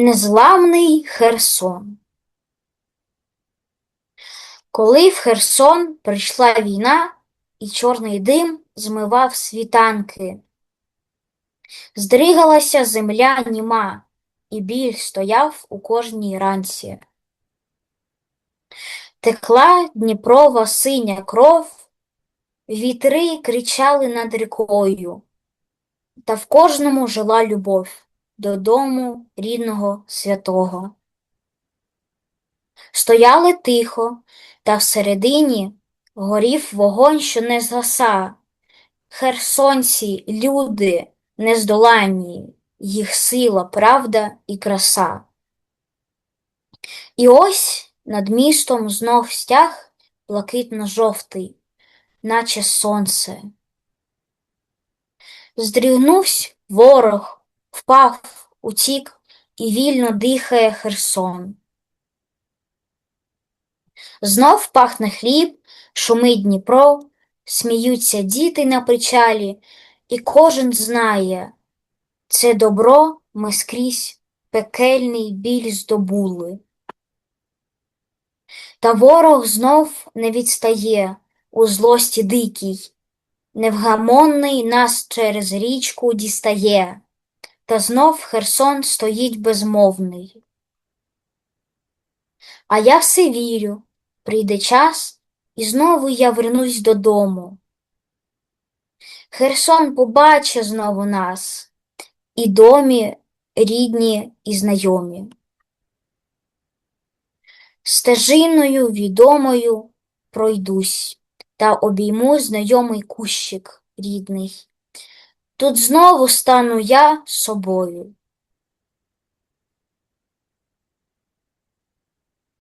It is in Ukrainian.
Незламний Херсон Коли в Херсон прийшла війна, і чорний дим змивав світанки, здригалася земля німа, і біль стояв у кожній ранці. Текла Дніпрова синя кров, вітри кричали над рікою, та в кожному жила любов додому рідного святого. Стояли тихо, та всередині горів вогонь, що не згаса. Херсонці, люди нездоланні, їх сила, правда і краса. І ось над містом знов стяг блакитно-жовтий, наче сонце. Здригнувсь ворог, впав, утік, і вільно дихає Херсон. Знов пахне хліб, шумить Дніпро, сміються діти на причалі, і кожен знає, це добро ми скрізь пекельний біль здобули. Та ворог знов не відстає у злості дикій, невгамонний нас через річку дістає, та знов Херсон стоїть безмовний. А я все вірю, прийде час, і знову я вернусь додому. Херсон побачить знову нас, і домі рідні і знайомі. Стежиною відомою пройдусь та обійму знайомий кущик рідний. Тут знову стану я собою,